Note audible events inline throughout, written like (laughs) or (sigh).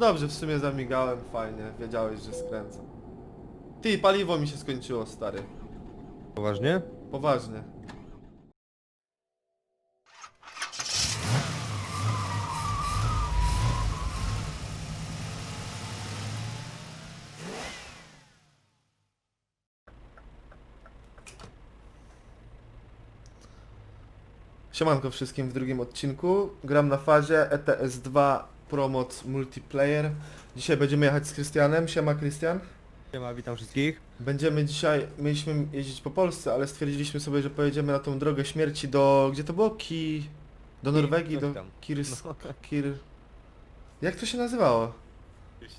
Dobrze, w sumie zamigałem, fajnie, wiedziałeś, że skręcam. Ty, paliwo mi się skończyło, stary. Poważnie? Poważnie. Siemanko wszystkim w drugim odcinku. Gram na fazie E ETS2 Promoc Multiplayer. Dzisiaj będziemy jechać z Krystianem. Siema Krystian. Siema, witam wszystkich. Będziemy dzisiaj, mieliśmy jeździć po Polsce, ale stwierdziliśmy sobie, że pojedziemy na tą drogę śmierci do, gdzie to było? Ki... Do Norwegii, do tam. Kirs... No. Kir... Jak to się nazywało?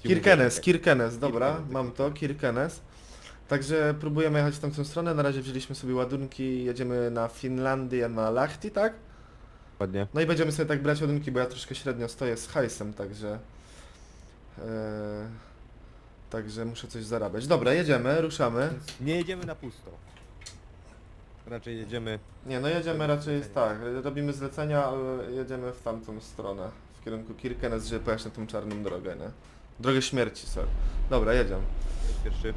Kirkenes, Kirkenes, dobra, mam to, Kirkenes. Także próbujemy jechać w tamtą stronę, na razie wzięliśmy sobie ładunki, jedziemy na Finlandię, na Lahti, tak? Ładnie. No i będziemy sobie tak brać ładunki, bo ja troszkę średnio stoję z hajsem, także... E... Także muszę coś zarabiać. Dobra, jedziemy, ruszamy. Nie jedziemy na pusto. Raczej jedziemy... Nie, no jedziemy raczej tak, robimy zlecenia, ale jedziemy w tamtą stronę, w kierunku Kirkenes, żeby pojechać na tą czarną drogę, nie? Drogę śmierci, sorry. Dobra, jedziemy. Pierwszy.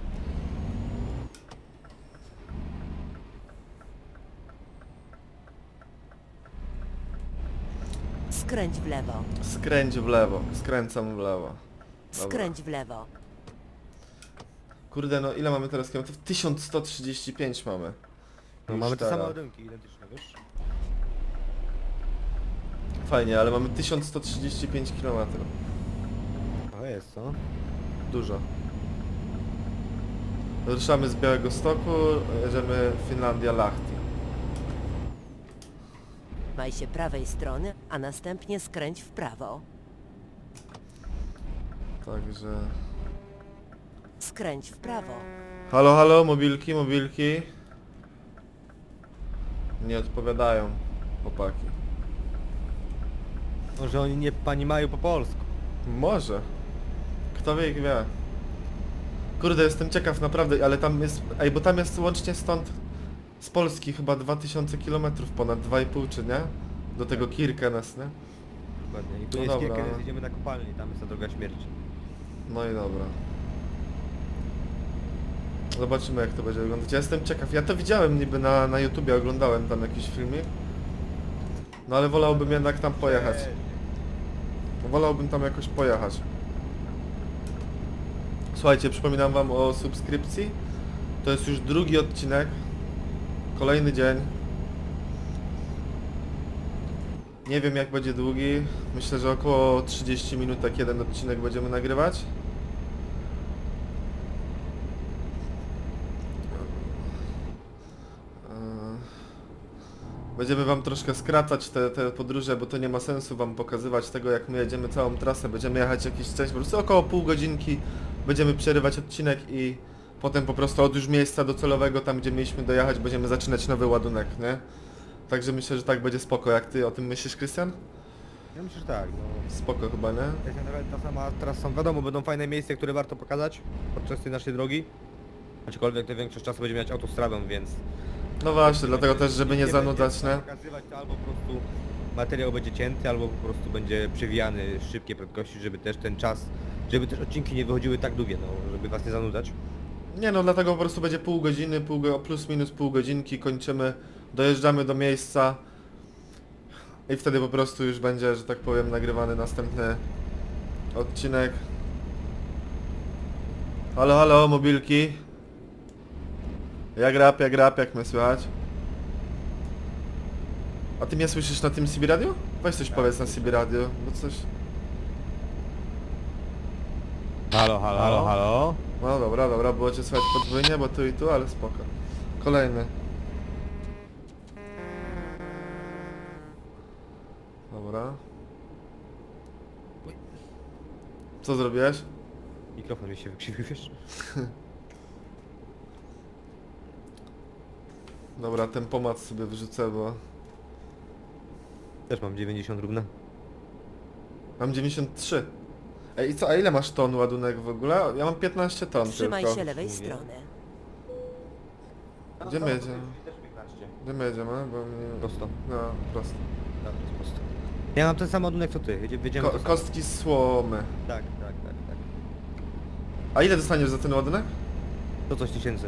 Skręć w lewo. Skręć w lewo, skręcam w lewo. Dobra. Skręć w lewo. Kurde, no ile mamy teraz kilometrów? 1135 mamy. No, Już mamy te teraz. same ładunki, identyczne, wiesz? Fajnie, ale mamy 1135 km. O, jest, co? Dużo. Ruszamy z Białego Stoku, jedziemy Finlandia Lahti. Maj się prawej strony, a następnie skręć w prawo. Także... Skręć w prawo. Halo, halo, mobilki, mobilki. Nie odpowiadają, chłopaki. Może oni nie pani mają po polsku. Może. Kto wie, jak wie. Kurde, jestem ciekaw naprawdę, ale tam jest... Ej, bo tam jest łącznie stąd z Polski chyba 2000 km ponad 2,5 czy nie? Do tego Kirkenes, nie? Ładnie. I tu No jest dobra. kilka, więc jedziemy na kopalnię, tam jest ta droga śmierci. No i dobra. Zobaczymy jak to będzie wyglądać. Ja jestem ciekaw. Ja to widziałem niby na, na YouTubie, oglądałem tam jakiś filmik. No ale wolałbym jednak tam pojechać. Wolałbym tam jakoś pojechać. Słuchajcie, przypominam wam o subskrypcji. To jest już drugi odcinek. Kolejny dzień. Nie wiem jak będzie długi. Myślę, że około 30 minut tak jeden odcinek będziemy nagrywać. Eee, Będziemy wam troszkę skracać te, te podróże, bo to nie ma sensu wam pokazywać tego jak my jedziemy całą trasę. Będziemy jechać jakiś część, po prostu około pół godzinki będziemy przerywać odcinek i potem po prostu od już miejsca docelowego, tam gdzie mieliśmy dojechać, będziemy zaczynać nowy ładunek, nie? Także myślę, że tak będzie spoko. Jak ty o tym myślisz, Krystian? Ja myślę, że tak, no. Spoko chyba, nie? Nawet ta sama trasa, wiadomo, będą fajne miejsca, które warto pokazać podczas tej naszej drogi. Aczkolwiek to większość czasu będziemy mieć autostradą, więc... No właśnie, dlatego też, żeby nie zanudzać, nie? Pokazywać to albo po prostu materiał będzie cięty, albo po prostu będzie przewijany w szybkiej prędkości, żeby też ten czas, żeby też odcinki nie wychodziły tak długie, no, żeby was nie zanudzać. Nie no, dlatego po prostu będzie pół godziny, pół plus minus pół godzinki, kończymy, dojeżdżamy do miejsca i wtedy po prostu już będzie, że tak powiem, nagrywany następny odcinek. Halo, halo, mobilki. Jak rap, jak rap, jak mnie słychać? A ty mnie słyszysz na tym CB Radio? Weź coś powiedz na CB Radio, bo coś... Halo, halo, halo, halo. No dobra, dobra, było cię słychać podwójnie, bo tu i tu, ale spoko. Kolejny. Dobra. Co zrobiłeś? Mikrofon mi się wykrzywił, wiesz? (laughs) Dobra, ten pomad sobie wrzucę, bo... Też mam 90 równa. Mam 93. Ej, i co, a ile masz ton ładunek w ogóle? Ja mam 15 ton Trzymaj tylko. się lewej mówię. strony. Gdzie my jedziemy? Gdzie my jedziemy? Bo mnie... Prosto. No, prosto. Tak, prosto. Ja mam ten sam ładunek co ty, wiedziemy Ko to samo. kostki słomy. Tak, tak, tak, tak. A ile dostaniesz za ten ładunek? To coś tysięcy.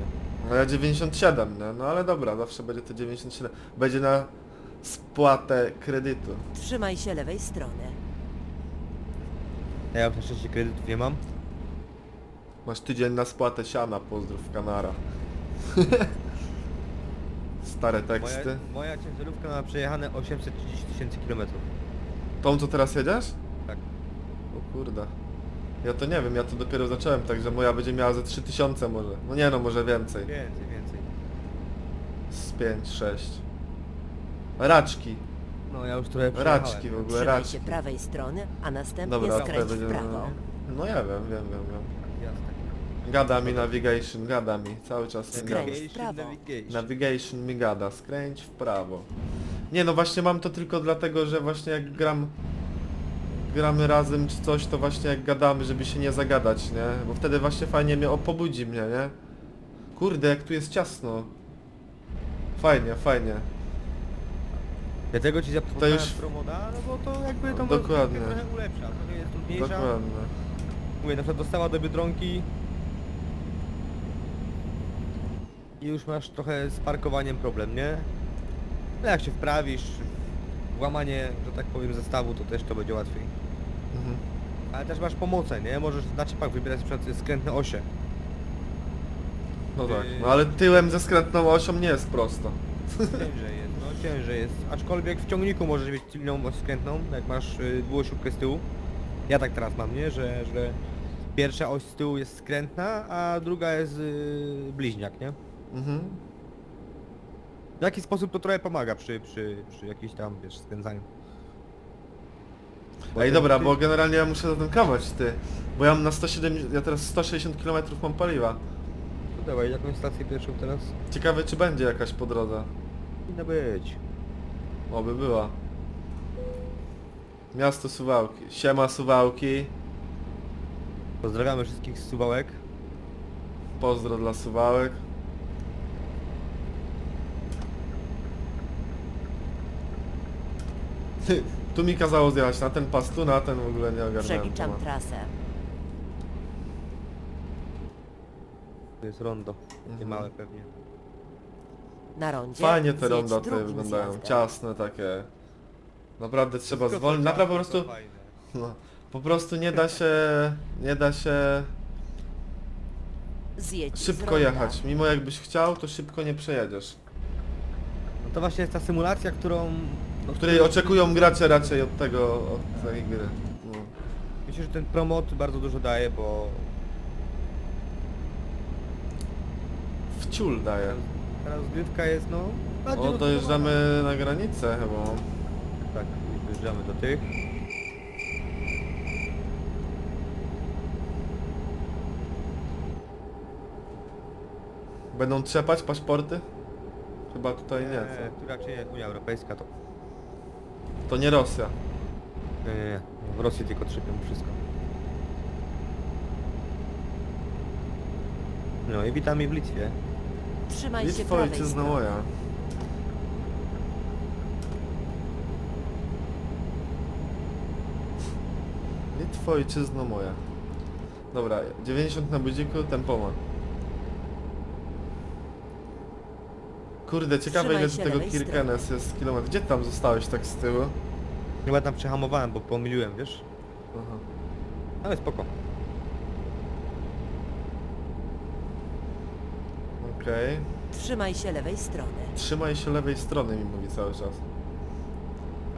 No ja 97, nie? No ale dobra, zawsze będzie to 97. Będzie na spłatę kredytu. Trzymaj się lewej strony. Ja już na szczęście kredytów nie mam. Masz tydzień na spłatę siana, pozdrów w Kanarach. (laughs) Stare Moja, teksty. moja ciężarówka ma przejechane 830 tysięcy kilometrów. Tą co teraz jedziesz? Tak. O kurde. Ja to nie wiem, ja to dopiero zacząłem, także moja będzie miała ze 3000 może. No nie no, może więcej. Więcej, więcej. Z 5, 6. Raczki. No ja już trochę przejechałem. Raczki w ogóle, Trzymaj raczki. się prawej strony, a następnie Dobra, skręć w będziemy... prawo. No ja wiem, wiem, wiem, wiem. Jasne. Gada mi navigation, gada mi, cały czas mi gada. Skręć. w prawo. Navigation. Navigation mi gada, skręć w prawo. Nie no właśnie mam to tylko dlatego, że właśnie jak gram gramy razem czy coś, to właśnie jak gadamy, żeby się nie zagadać, nie? Bo wtedy właśnie fajnie mnie o, pobudzi mnie, nie? Kurde, jak tu jest ciasno. Fajnie, fajnie. Dlatego ci zaproponowałem już- promoda, no bo to jakby to Dokładnie. trochę ulepsza, trochę jest trudniejsza. Dokładnie. Mówię, na przykład dostała do Biedronki i już masz trochę z parkowaniem problem, nie? No jak się wprawisz łamanie, że tak powiem, zestawu, to też to będzie łatwiej. Mhm. Ale też masz pomocę, nie? Możesz na ciepach wybierać na przykład skrętne osie. No tak. Yy. No ale tyłem ze skrętną osią nie jest prosto. Ciężej ciężej jest. Aczkolwiek w ciągniku możesz mieć tylną oś skrętną, jak masz y, dwuosiówkę z tyłu. Ja tak teraz mam, nie? Że, że pierwsza oś z tyłu jest skrętna, a druga jest y, bliźniak, nie? Mhm. W jaki sposób to trochę pomaga przy, przy, przy jakimś tam, wiesz, skręcaniu. Ej ten dobra, ty- bo generalnie ja muszę zatankować ty. Bo ja mam na 170, ja teraz 160 km mam paliwa. To dawaj, jakąś stację pierwszą teraz? Ciekawe czy będzie jakaś po drodze. Powinna być. Oby była. Miasto Suwałki. Siema Suwałki. Pozdrawiamy wszystkich z Suwałek. Pozdro dla Suwałek. Ty, tu mi kazało zjechać na ten pas, tu na ten w ogóle nie ogarniałem. Przeliczam tematu. trasę. To jest rondo. Nie Mhm. małe pewnie. Na rondzie Fajnie te zjedź ronda tutaj drugim wyglądają, zjazdem. ciasne takie. Naprawdę trzeba Wszystko zwolnić, naprawdę po prostu, fajne. no, po prostu nie da się, nie da się Zjedź z szybko ronda. jechać. Mimo jakbyś chciał, to szybko nie przejedziesz. No to właśnie jest ta symulacja, którą... No, Której oczekują gracze raczej od tego, od tej gry. No. Myślę, że ten promot bardzo dużo daje, bo W ciul daje. Ta rozgrywka jest no... bardziej O, dojeżdżamy na granicę chyba. Tak, dojeżdżamy do tych. Będą trzepać paszporty? Chyba tutaj nie, Eee, co? tu raczej Unia Europejska to... To nie Rosja. Nie, nie, nie. W Rosji tylko trzypią wszystko. No i witamy w Litwie. Trzymaj się Litwo prawej ojczyzna strony. moja. Litwo ojczyzno moja. Dobra, 90 na budziku, tempomat. Kurde, ciekawe Trzymaj ile do się tego lewej Kirkenes jest kilometr. Gdzie tam zostałeś tak z tyłu? Chyba tam przehamowałem, bo pomyliłem, wiesz? Aha. Ale spoko. Okej. Trzymaj się lewej strony. Trzymaj się lewej strony mi mówi cały czas.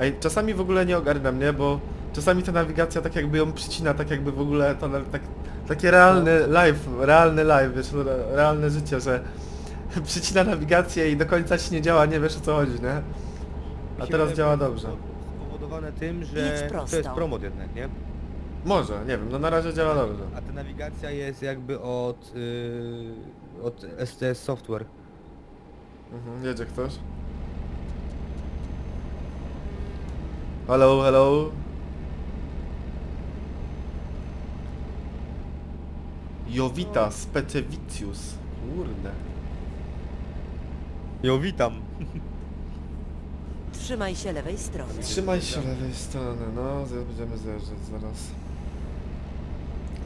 Ej, czasami w ogóle nie ogarniam, nie? Bo czasami ta nawigacja tak jakby ją przycina, tak jakby w ogóle to na- tak, takie realny live, realny live, wiesz, re- realne życie, że (laughs) przycina nawigację i do końca ci nie działa, nie wiesz o co chodzi, nie? A się teraz działa dobrze. Spowodowane tym, że to jest promot jednak, nie? Może, nie wiem, no na razie działa dobrze. A ta nawigacja jest jakby od, yy, od STS Software. Mhm, jedzie ktoś. Hello, hello. Jovita Specevicius. Kurde. Jo, witam. Trzymaj się lewej strony. Trzymaj się lewej strony, no, zaraz będziemy zjeżdżać zaraz.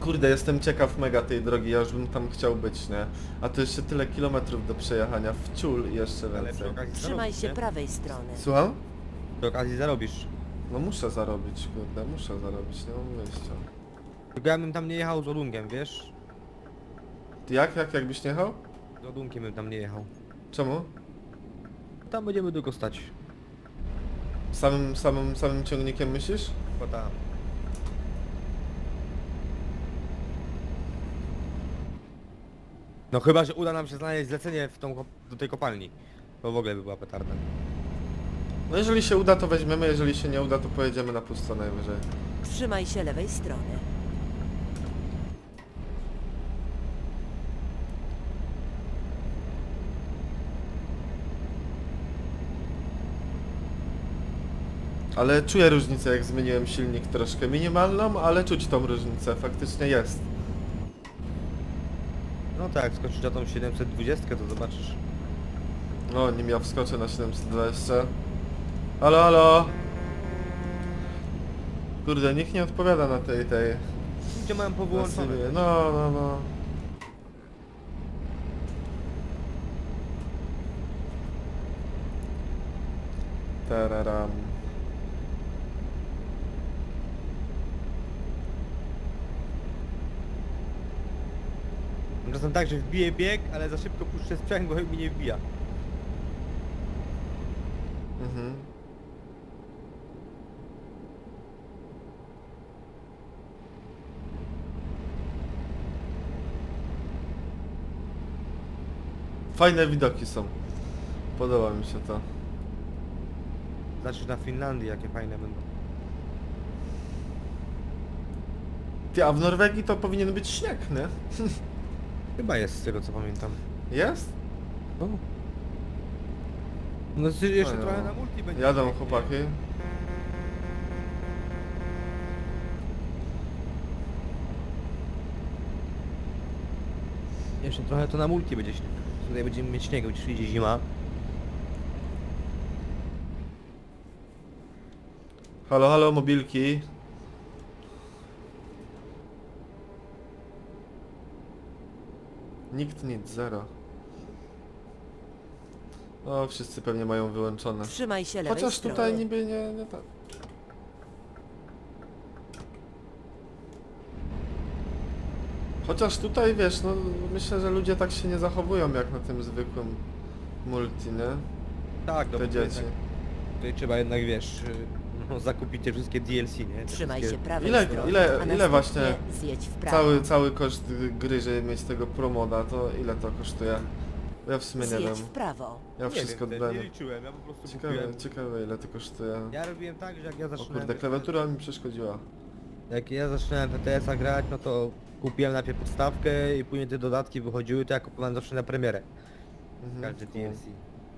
Kurde, jestem ciekaw mega tej drogi, ja już bym tam chciał być, nie? A to jeszcze tyle kilometrów do przejechania w ciul i jeszcze Ale więcej. okazji Trzymaj zarobisz, się nie? prawej strony. Słucham? Przy okazji zarobisz. No muszę zarobić, kurde, muszę zarobić, nie mam wyjścia. Tylko ja bym tam nie jechał z ładunkiem, wiesz? Ty Jak, jak, jakbyś nie jechał? Z ładunkiem bym tam nie jechał. Czemu? Tam będziemy długo stać. Samym, samym, samym ciągnikiem myślisz? Bo tam. No chyba, że uda nam się znaleźć zlecenie w tą, kop- do tej kopalni. To w ogóle by była petarda. No jeżeli się uda, to weźmiemy, jeżeli się nie uda, to pojedziemy na pusto najwyżej. Trzymaj się lewej strony. Ale czuję różnicę, jak zmieniłem silnik troszkę minimalną, ale czuć tą różnicę, faktycznie jest. No tak, jak skoczysz na tą 720 to zobaczysz. No, nim ja wskoczę na 720. Halo, halo! Kurde, nikt nie odpowiada na tej, tej... Ludzie mają na powyłączone. No, no, no. Tararam. Czasem tak, że wbije bieg, ale za szybko puszczę sprzęgło i mi nie wbija. Mhm. Fajne widoki są. Podoba mi się to. Znaczy na Finlandii jakie fajne będą. Ty, a w Norwegii to powinien być śnieg, nie? (laughs) Chyba jest z tego co pamiętam. Jest? No. No z- jeszcze Fajne, trochę no. na multi będzie. Jadą chłopaki. Jeszcze trochę to na multi będzie śnieg. Tutaj będziemy mieć śnieg, będzie przyjdzie zima. Halo, halo, mobilki. Nikt nic, zero. O, wszyscy pewnie mają wyłączone. Trzymaj się lewej Chociaż strony. tutaj niby nie, nie tak. Chociaż tutaj wiesz, no myślę, że ludzie tak się nie zachowują jak na tym zwykłym multi, nie? Tak, Te bo dzieci. Tutaj, tutaj trzeba jednak wiesz, y, (laughs) no, zakupić te wszystkie DLC, nie? Te Trzymaj wszystkie... się prawej Ile- strony. ile- a ile następnie właśnie Zjedź w prawo. Cały, cały koszt gry, żeby mieć tego promoda, to ile to kosztuje? Ja w sumie nie wiem. Zjedź w prawo. Ja Nie wszystko wiem, nie liczyłem, ja po prostu Ciekawe, kupiłem. ciekawe ile to kosztuje. Ja robiłem tak, że jak ja O zaczynałem... kurde, klawiatura mi przeszkodziła. Jak ja zaczynałem PTS-a grać, no to kupiłem najpierw podstawkę i później te dodatki wychodziły, to ja kupowałem zawsze na premierę. Mhm. Każdy DLC.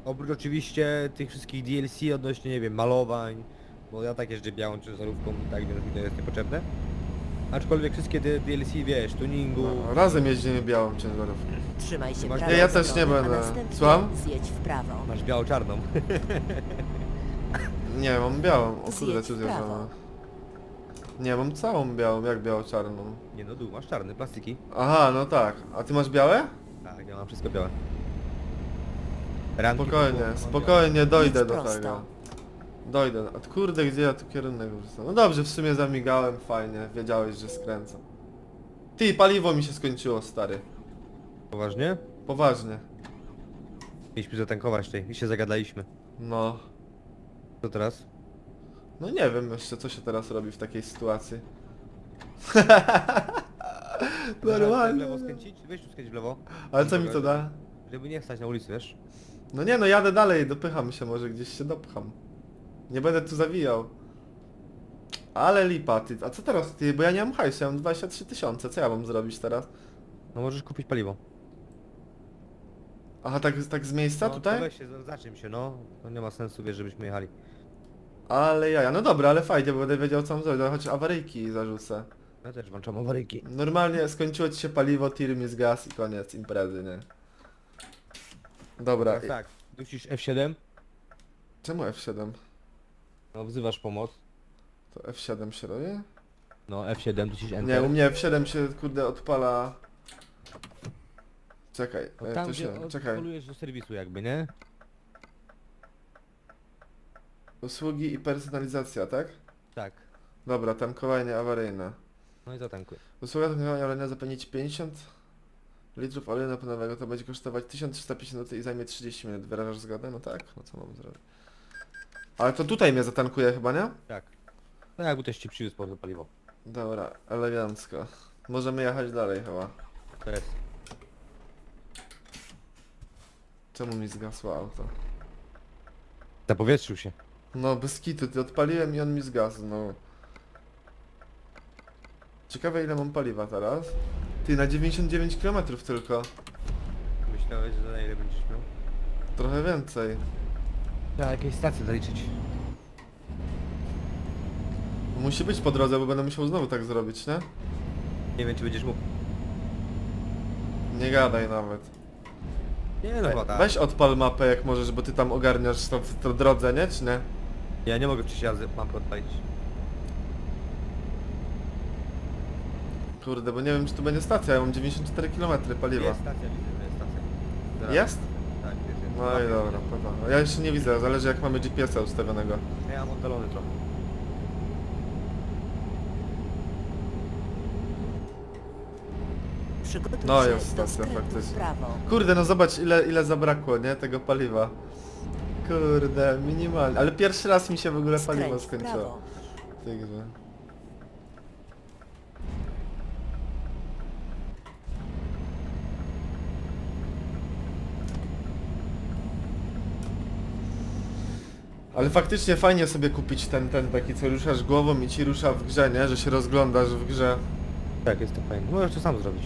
Oprócz oczywiście tych wszystkich DLC odnośnie, nie wiem, malowań, bo ja tak jeżdżę białą ciężarówką i tak, więc mi to jest niepotrzebne. Aczkolwiek wszystkie te DLC, wiesz, tuningu... No, razem jeździmy białą ciężarówką. Trzymaj się Masz- prawej Nie, ja też strony, nie a będę. następnie Słucham? Zjedź w prawo. Masz biało-czarną. (laughs) Nie, mam białą. O kurde, Zjedź tu w prawo. zjeżdżamy. Nie, mam całą białą, jak biało-czarną. Nie no, dół, masz czarny, plastiki. Aha, no tak. A ty masz białe? Tak, ja mam wszystko białe. Ranki Spokojnie, spokojnie, dojdę Idź do prosto. tego. Dojdę. A kurde, gdzie ja tu kierunek wrzucam? No dobrze, w sumie zamigałem, fajnie. Wiedziałeś, że skręcam. Ty, paliwo mi się skończyło, stary. Poważnie? Poważnie. Mieliśmy zatankować tutaj i się zagadaliśmy. No. Co teraz? No nie wiem jeszcze, co się teraz robi w takiej sytuacji. (laughs) W lewo Normalnie. skręcić? Weź tu skręć w lewo. Ale co mi to da? Żeby nie stać na ulicy, wiesz? No nie no, jadę dalej, dopycham się, może gdzieś się dopcham. Nie będę tu zawijał. Ale lipa, ty, a co teraz ty, bo ja nie mam hajsu, ja mam 23 tysiące, co ja mam zrobić teraz? No możesz kupić paliwo. Aha, tak, tak z miejsca no, tutaj? Weź się, za- czym się, no. To nie ma sensu, wiesz, żebyśmy jechali. Ale ja, no dobra, ale fajnie, bo będę wiedział co mam zrobić, ale choć awaryjki zarzucę. Ja też włączam awaryjki. Normalnie skończyło ci się paliwo, tir mi zgas i koniec imprezy, nie? Dobra, Teraz tak, dusisz F7 Czemu F7? No wzywasz pomoc. To F7 się robi? No F7, dusisz Enter. Nie, u mnie F7 się kurde odpala... Czekaj, No e, tam to gdzie się, czekaj. odpolujesz do serwisu jakby, nie? Usługi i personalizacja, tak? Tak. Dobra, tankowanie awaryjne. No i zatankuj. Usługa tankowania awaryjna zapewni ci 50 litrów oleju napędowego, to będzie kosztować 1350 zł i zajmie 30 minut. Wyrażasz zgodę? No tak, no co mam zrobić? Ale to tutaj mnie zatankuje chyba, nie? Tak. No jakby też ci przywiózł po prostu paliwo. Dobra, elegancko. Możemy jechać dalej chyba. To jest. Czemu mi zgasło auto? Zapowietrzył się. No bez kitu, ty odpaliłem i on mi zgasł, no. Ciekawe ile mam paliwa teraz. Ty, na 99 km tylko. Myślałeś, że za ile będziesz miał? Trochę więcej. Trzeba jakieś stacje zaliczyć. Musi być po drodze, bo będę musiał znowu tak zrobić, nie? Nie wiem czy będziesz mógł. Nie gadaj nawet. Nie no chyba tak. Weź odpal mapę jak możesz, bo ty tam ogarniasz to w to drodze, nie? Czy nie? Ja nie mogę przecież jazdy mapy odpalić. Kurde, bo nie wiem czy tu będzie stacja, ja mam 94 km paliwa. Jest stacja, widzę, że jest stacja. Teraz. Jest? No i dobra, pewno. Ja jeszcze nie widzę, zależy jak mamy GPS-a ustawionego. Ja mam oddalony trochę. Przygotuj No, się jest do stacja, skrętu w faktycznie. prawo. Kurde, no zobacz ile, ile zabrakło, nie? Tego paliwa. Kurde, minimalnie. Ale pierwszy raz mi się w ogóle paliwo Skręć w skończyło. prawo. w Ale faktycznie fajnie sobie kupić ten, ten taki, co ruszasz głową i ci rusza w grze, nie? Że się rozglądasz w grze. Tak, jest to fajne. Możesz to sam zrobić.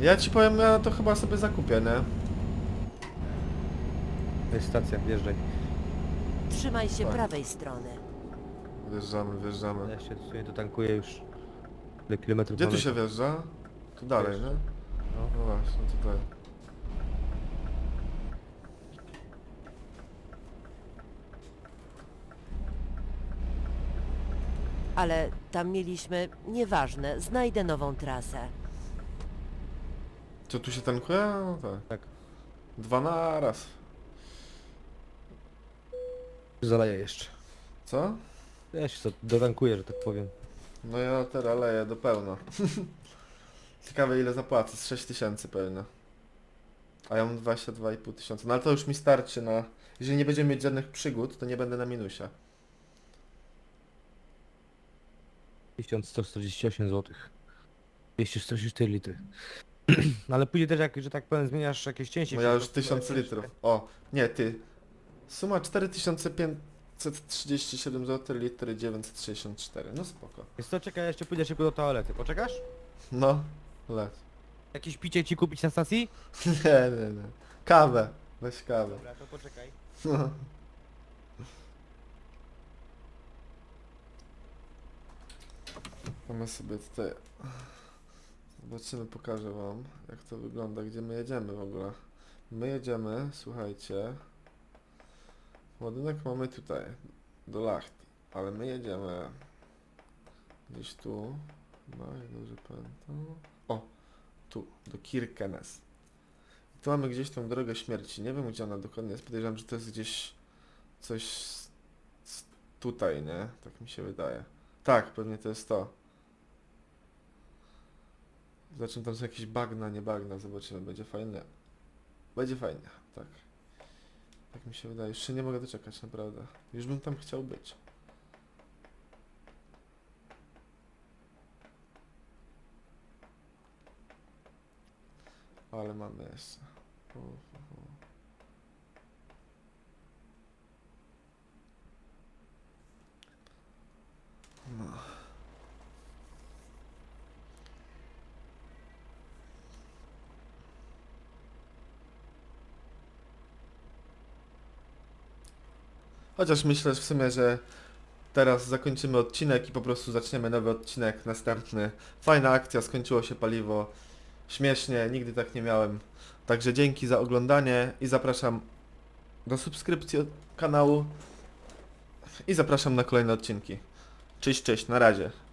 Ja ci powiem, ja to chyba sobie zakupię, nie? To jest stacja, wjeżdżaj. Trzymaj się Tak. prawej strony. Wjeżdżamy, wjeżdżamy. Ja się tutaj to tankuję już. Ile kilometrów Gdzie tu mamy? się wjeżdża? Tu dalej, nie? No. No właśnie, tutaj. Ale tam mieliśmy... Nieważne, znajdę nową trasę. Co tu się tankuje? No tak. Tak. Dwa na raz. Zaleję jeszcze. Co? Ja się to dotankuję, że tak powiem. No ja teraz leję do pełna. (laughs) Ciekawe ile zapłacę, z 6 tysięcy pewnie. A ja mam 22,5 tysiąca. No ale to już mi starczy na... Jeżeli nie będziemy mieć żadnych przygód, to nie będę na minusie. 1148 zł. 244 litry. (clears throat) No ale później też jak, że tak powiem, zmieniasz jakieś części. No ja już wszystko, 1000 to litrów. O, nie, ty. Suma 4537 zł, litry 964. No spoko. Jest to czekaj, ja jeszcze pójdę szybko do toalety. Poczekasz? No, leć. Jakieś picie ci kupić na stacji? (laughs) Nie, nie, nie. Kawę. Weź kawę. Dobra, to poczekaj. No. (laughs) Mamy sobie tutaj... Zobaczymy, pokażę wam jak to wygląda, gdzie my jedziemy w ogóle. My jedziemy, słuchajcie... Ładunek mamy tutaj, do Lachti, ale my jedziemy gdzieś tu, no jak dobrze pamiętam. O, tu, do Kirkenes. Tu mamy gdzieś tą drogę śmierci. Nie wiem gdzie ona dokładnie jest. Podejrzewam, że to jest gdzieś coś tutaj, nie? Tak mi się wydaje. Tak, pewnie to jest to. Zobaczymy, tam są jakieś bagna, nie bagna. Zobaczymy, będzie fajnie. Będzie fajnie, tak. Tak mi się wydaje. Się nie mogę doczekać, naprawdę. Już bym tam chciał być. Ale mamy jeszcze. Chociaż myślę w sumie, że teraz zakończymy odcinek i po prostu zaczniemy nowy odcinek, następny. Fajna akcja, skończyło się paliwo. Śmiesznie, nigdy tak nie miałem. Także dzięki za oglądanie i zapraszam do subskrypcji kanału i zapraszam na kolejne odcinki. Cześć, cześć, na razie.